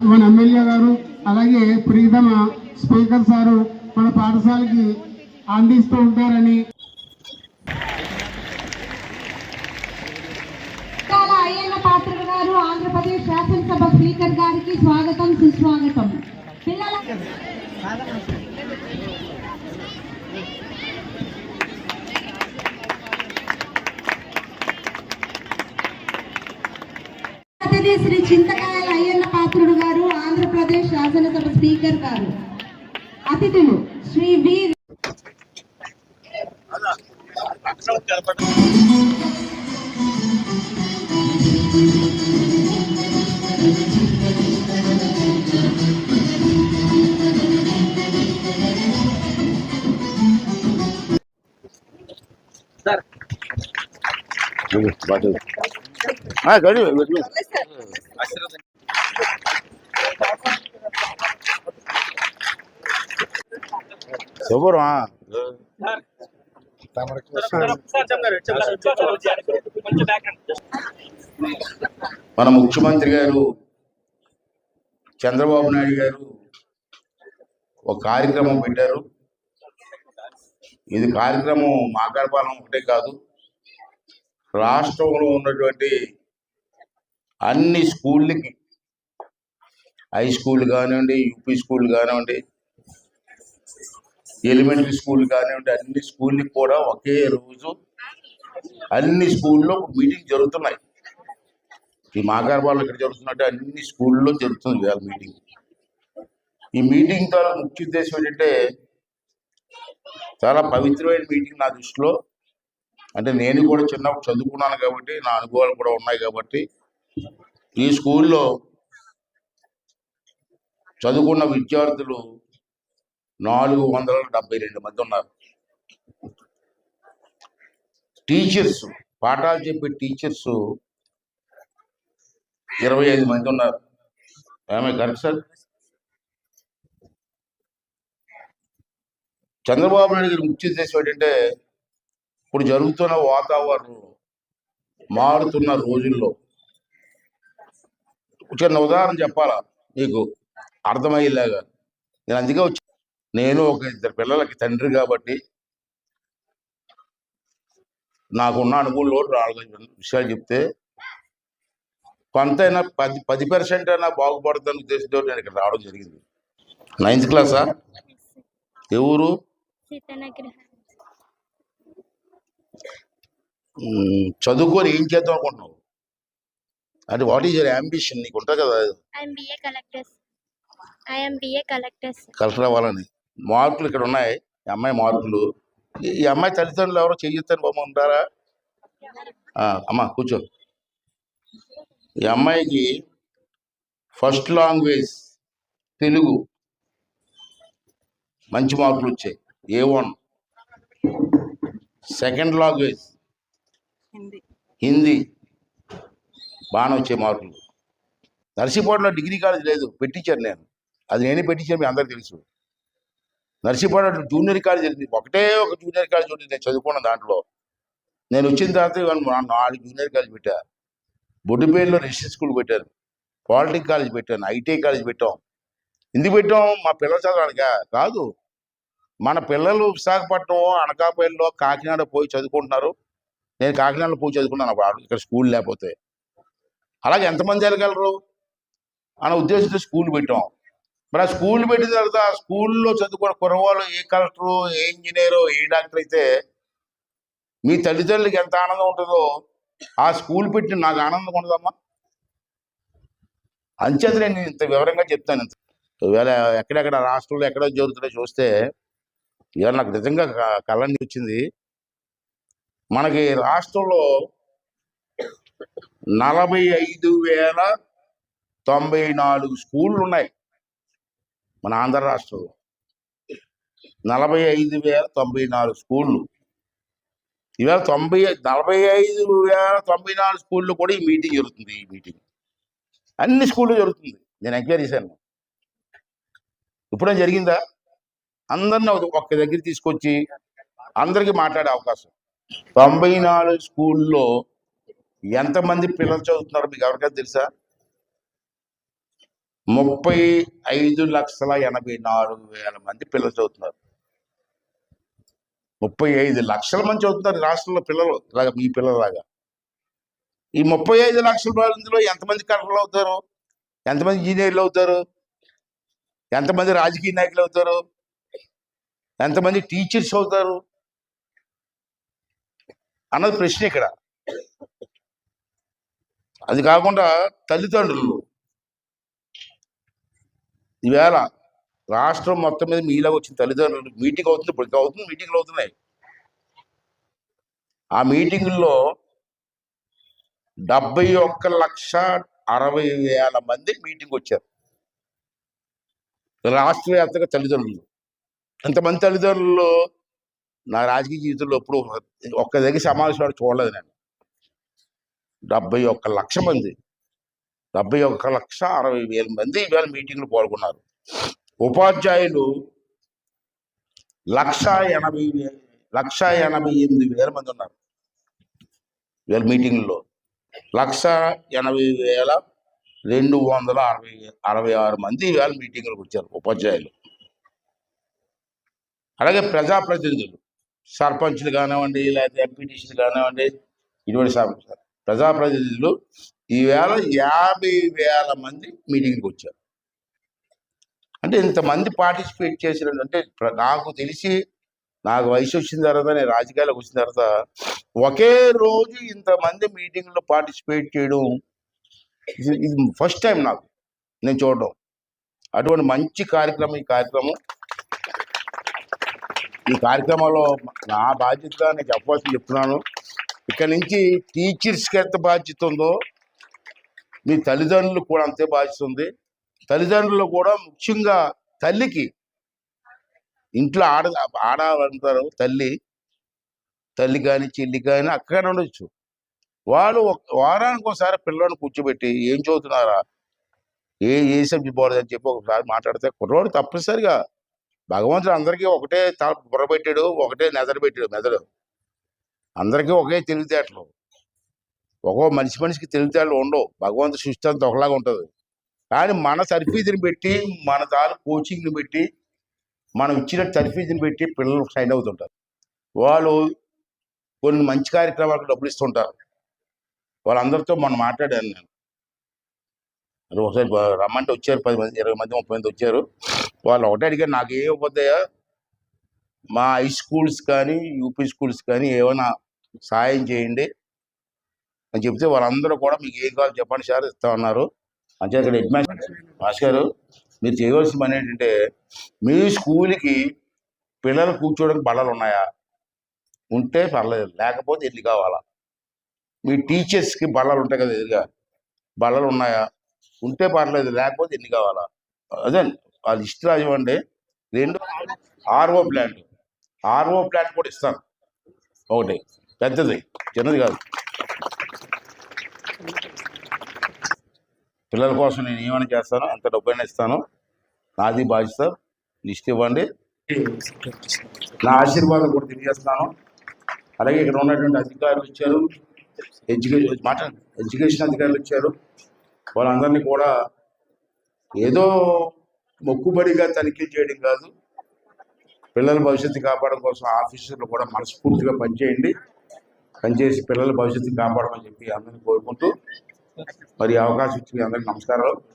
మన ఎమ్మెల్యే గారు అలాగే ప్రీతమ స్పీకర్ సారు మన పాఠశాలకి అందిస్తూ ఉంటారని. చాలా అయ్యన్న పాత్ర గారు ఆంధ్రప్రదేశ్ శాసనసభ స్పీకర్ గారికి స్వాగతం సుస్వాగతం. పిల్లల అతిథి శ్రీ అయ్యన్న పాత్రుడు గారు ఆంధ్రప్రదేశ్ శాసనసభ స్పీకర్ గారు. అతిథులు శ్రీ వి. శుభ్రం మన ముఖ్యమంత్రి గారు చంద్రబాబు నాయుడు గారు ఒక కార్యక్రమం పెట్టారు. ఇది కార్యక్రమం మాకాడపాలెం ఒకటే కాదు రాష్ట్రంలో ఉన్నటువంటి అన్ని స్కూళ్ళకి హై స్కూల్ కానివ్వండి యూపీ స్కూల్ కానివ్వండి ఎలిమెంటరీ స్కూల్ కానివ్వండి అన్ని స్కూల్ని కూడా ఒకే రోజు అన్ని స్కూల్లో మీటింగ్ జరుగుతున్నాయి. ఈ మాగారబాళ్ళు ఇక్కడ జరుగుతున్నట్టు అన్ని స్కూల్లో జరుగుతుంది ఇవాళ మీటింగ్ ఈ మీటింగ్ ద్వారా ముఖ్య ఉద్దేశం ఏంటంటే చాలా పవిత్రమైన మీటింగ్ నా దృష్టిలో. అంటే నేను కూడా చిన్నప్పుడు చదువుకున్నాను కాబట్టి నా అనుభవాలు కూడా ఉన్నాయి కాబట్టి ఈ స్కూల్లో చదువుకున్న విద్యార్థులు నాలుగు వందల డెబ్బై రెండు మంది ఉన్నారు. టీచర్స్ పాఠాలు చెప్పే టీచర్స్ ఇరవై ఐదు మంది ఉన్నారు. ఏమే కరెక్ట్ సార్? చంద్రబాబు నాయుడు గారి ముఖ్య ఉద్దేశం ఏంటంటే ఇప్పుడు జరుగుతున్న వాతావరణం మారుతున్న రోజుల్లో చిన్న ఉదాహరణ చెప్పాలా మీకు? అర్థమయ్యేలాగా. నేను అందుకే వచ్చి నేను ఒక ఇద్దరు పిల్లలకి తండ్రి కాబట్టి నాకున్న అనుభవంలో నాలుగు విషయాలు చెప్తే కొంతైనా పది పది పర్సెంట్ అయినా బాగుపడుతున్న ఉద్దేశంతో నేను ఇక్కడ రావడం జరిగింది. నైన్త్ క్లాసా? ఎవరు? చదువుకొని ఏం చేద్దాం అనుకుంటున్నావు? అంటే వాట్ ఈజ్ యర్ అంబిషన్ నీకు ఉంటుంది కదా కలెక్టర్ అవ్వాలని. మార్కులు ఇక్కడ ఉన్నాయి. ఈ అమ్మాయి మార్కులు. ఈ అమ్మాయి తల్లిదండ్రులు ఎవరో చెయ్యొద్దని బొమ్మ ఉంటారా ఆ, అమ్మా కూర్చో. ఈ అమ్మాయికి ఫస్ట్ లాంగ్వేజ్ తెలుగు మంచి మార్కులు వచ్చాయి. A one. Second language Hindi. బాగానే వచ్చాయి మార్కులు. నర్సీపేటలో డిగ్రీ కాలేజ్ లేదు. పెట్టించాను నేను. అది నేనే పెట్టించాను మీ అందరికి తెలుసు. నర్సీపాడు జూనియర్ కాలేజ్ ఉంది ఒకటే ఒక జూనియర్ కాలేజ్ ఉంది నేను చదువుకున్న దాంట్లో. నేను వచ్చిన తర్వాత నాలుగు జూనియర్ కాలేజ్ పెట్టా. బొడ్డుపేరులో రెసిడెన్స్ స్కూల్ పెట్టాను. పాలిటెక్ కాలేజ్ పెట్టాను. ఐటీఐ కాలేజ్ పెట్టాం. ఎందుకు పెట్టాం? మా పిల్లలు చదవడానికా? కాదు. మన పిల్లలు విశాఖపట్నం అనకాపల్లిలో కాకినాడ పోయి చదువుకుంటున్నారు. నేను కాకినాడలో పోయి చదువుకున్నాను అప్పుడు. ఇక్కడ స్కూల్ లేకపోతే. అలాగే ఎంతమంది వెళ్ళగలరు? అన్న ఉద్దేశంతో స్కూల్ పెట్టాం. మరి ఆ స్కూల్ పెట్టిన తర్వాత ఆ స్కూల్లో చదువుకున్న కుర్రవాళ్ళు ఏ కలెక్టరు ఏ ఇంజనీరు ఏ డాక్టర్ అయితే మీ తల్లిదండ్రులకి ఎంత ఆనందం ఉంటుందో ఆ స్కూల్ పెట్టి నాకు ఆనందం ఉండదమ్మా. అంచేత నేను ఇంత వివరంగా చెప్తాను. ఇంత ఒకవేళ ఎక్కడెక్కడ రాష్ట్రంలో ఎక్కడ జరుగుతుందో చూస్తే ఇవాళ నాకు నిజంగా క- కళ్ళని వచ్చింది. మనకి రాష్ట్రంలో నలభై ఐదు వేల తొంభై నాలుగు స్కూళ్ళు ఉన్నాయి. మన ఆంధ్ర రాష్ట్రంలో నలభై ఐదు వేల తొంభై నాలుగు స్కూళ్ళు. ఇవాళ తొంభై నలభై ఐదు వేల తొంభై నాలుగు స్కూళ్ళు కూడా ఈ మీటింగ్ జరుగుతుంది ఈ మీటింగ్. అన్ని స్కూళ్ళు జరుగుతుంది. నేను ఎంక్వైరీ చేశాను. ఇప్పుడే జరిగిందా? అందరిని ఒక్క దగ్గర తీసుకొచ్చి అందరికీ మాట్లాడే అవకాశం. తొంభై నాలుగు స్కూల్లో ఎంతమంది పిల్లలు చదువుతున్నారో మీకు ఎవరికైనా తెలుసా? ముప్పై ఐదు లక్షల ఎనభై నాలుగు వేల మంది పిల్లలు చదువుతున్నారు. ముప్పై ఐదు లక్షల మంది చదువుతున్నారు రాష్ట్రంలో పిల్లలు ఇలాగా మీ పిల్లలాగా. ఈ ముప్పై ఐదు లక్షల మందిలో ఎంతమంది కలెక్టర్లు అవుతారు? ఎంతమంది ఇంజనీర్లు అవుతారు? ఎంతమంది రాజకీయ నాయకులు అవుతారు? ఎంతమంది టీచర్స్ అవుతారు? అన్నది ప్రశ్న ఇక్కడ. అది కాకుండా తల్లిదండ్రులు ఈవేళ రాష్ట్రం మొత్తం మీద మీలా వచ్చిన తల్లిదండ్రులు మీటింగ్ అవుతుంది ఇప్పుడు అవుతుంది మీటింగ్లు అవుతున్నాయి. ఆ మీటింగుల్లో డెబ్బై ఒక్క లక్ష అరవై వేల మంది మీటింగ్ వచ్చారు. రాష్ట్ర వ్యాప్తంగా తల్లిదండ్రులు. ఎంతమంది తల్లిదండ్రులు నా రాజకీయ జీవితంలో ఎప్పుడు ఒక్క దగ్గర సమావేశం చూడలేదు నేను. డెబ్బై ఒక్క లక్ష మంది. డెబ్బై ఒక్క లక్ష అరవై వేల మంది ఇవాళ మీటింగ్లు పాల్గొన్నారు. ఉపాధ్యాయులు లక్ష ఎనభై లక్ష ఎనభై ఎనిమిది వేల మంది ఉన్నారు ఇవాళ మీటింగ్లో. లక్ష ఎనభై వేల రెండు వందల అరవై అరవై ఆరు మంది ఇవాళ మీటింగ్లకు వచ్చారు ఉపాధ్యాయులు. అలాగే ప్రజాప్రతినిధులు సర్పంచ్లు కానివ్వండి లేకపోతే ఎంపీటీసీలు కానివ్వండి ఇటువంటి సర్- ప్రజాప్రతినిధులు ఈవేళ యాభై వేల మంది మీటింగ్కి వచ్చారు. అంటే ఇంతమంది పార్టిసిపేట్ చేసిన అంటే నాకు తెలిసి నాకు వయసు వచ్చిన తర్వాత నేను రాజకీయాలకు వచ్చిన తర్వాత ఒకే రోజు ఇంతమంది మీటింగ్లో పార్టిసిపేట్ చేయడం ఇది ఫస్ట్ టైం నాకు నేను చూడడం. అటువంటి మంచి కార్యక్రమం ఈ కార్యక్రమం ఈ కార్యక్రమంలో నా బాధ్యతగా నేను చెప్పవలసింది చెప్తున్నాను. ఇక్కడ నుంచి టీచర్స్కి ఎంత బాధ్యత ఉందో మీ తల్లిదండ్రులు కూడా అంతే బాధ్యత ఉంది తల్లిదండ్రులు కూడా ముఖ్యంగా తల్లికి ఇంట్లో ఆడ ఆడ అంటారు తల్లి తల్లి కానీ చెల్లి కానీ అక్కడ ఉండొచ్చు. వాళ్ళు ఒక- వారానికి ఒకసారి పిల్లలను కూర్చోబెట్టి ఏం చదువుతున్నారా? ఏ ఏ సబ్జెక్ట్ బాగుంది అని చెప్పి ఒకసారి మాట్లాడితే కుర్రోడు తప్పనిసరిగా భగవంతుడు అందరికీ ఒకటే తా బుర్ర పెట్టాడు ఒకటే నెదరు పెట్టాడు మెదడు. అందరికీ ఒకే తెలివితేటలు. ఒక్కో మనిషి మనిషికి తెలివితేటలు ఉండవు. భగవంతుడు సృష్టి అంతా ఒకలాగా ఉంటుంది. కానీ మన సర్ఫీజుని పెట్టి మన తాను కోచింగ్ని పెట్టి మనం ఇచ్చిన సర్ఫీజుని పెట్టి పిల్లలు సైన్ అవుతుంటారు. వాళ్ళు కొన్ని మంచి కార్యక్రమాలకు డబ్బులు ఇస్తుంటారు. వాళ్ళందరితో మనం మాట్లాడాను నేను. అది ఒకసారి రమ్మంటే వచ్చారు పది మంది ఇరవై మంది ముప్పై మంది వచ్చారు. వాళ్ళు ఒకటే అడిగారు నాకు ఏ ఇవ్వద్దయ్యా మా హై స్కూల్స్ కానీ యూపీ స్కూల్స్ కానీ ఏమైనా సాయం చేయండి. అని చెప్తే వాళ్ళందరూ కూడా మీకు ఏం కావాలి చెప్పండి సార్ ఇస్తా ఉన్నారు అంటే ఇక్కడ హెడ్ మాస్టర్ మాస్టర్ గారు మీరు చేయవలసిన పని ఏంటంటే మీ స్కూల్కి పిల్లలు కూర్చోవడానికి బల్లలు ఉన్నాయా? ఉంటే పర్లేదు లేకపోతే ఎన్ని కావాలా? మీ టీచర్స్కి బల్లలు ఉంటాయి కదా ఎదురుగా. బల్లలు ఉన్నాయా? ఉంటే పర్లేదు లేకపోతే ఎన్ని కావాలా? అదే ఆ లిస్ట్ రాసివ్వండి. రెండు ఆర్ఓ ప్లాంట్ ఆర్ఓ ప్లాంట్ కూడా ఇస్తాను. ఒకటి పెద్దది చిన్నది కాదు. పిల్లల కోసం నేను ఏమైనా చేస్తాను ఎంత డబ్బైనా ఇస్తాను. నాది బాధ్యత. లిస్ట్ ఇవ్వండి. నా ఆశీర్వాదం కూడా తెలియజేస్తాను. అలాగే ఇక్కడ ఉన్నటువంటి అధికారులు ఇచ్చారు ఎడ్యుకేషన్ మాట ఎడ్యుకేషన్ అధికారులు ఇచ్చారు వాళ్ళందరినీ కూడా ఏదో మొక్కుబడిగా తనిఖీ చేయడం కాదు. పిల్లల భవిష్యత్తు కాపాడడం కోసం ఆఫీసర్లు కూడా మనస్ఫూర్తిగా పనిచేయండి. పనిచేసి పిల్లల భవిష్యత్తు కాపాడమని చెప్పి అందరినీ కోరుకుంటూ మరి అవకాశం ఇచ్చిన మీ అందరికీ నమస్కారాలు.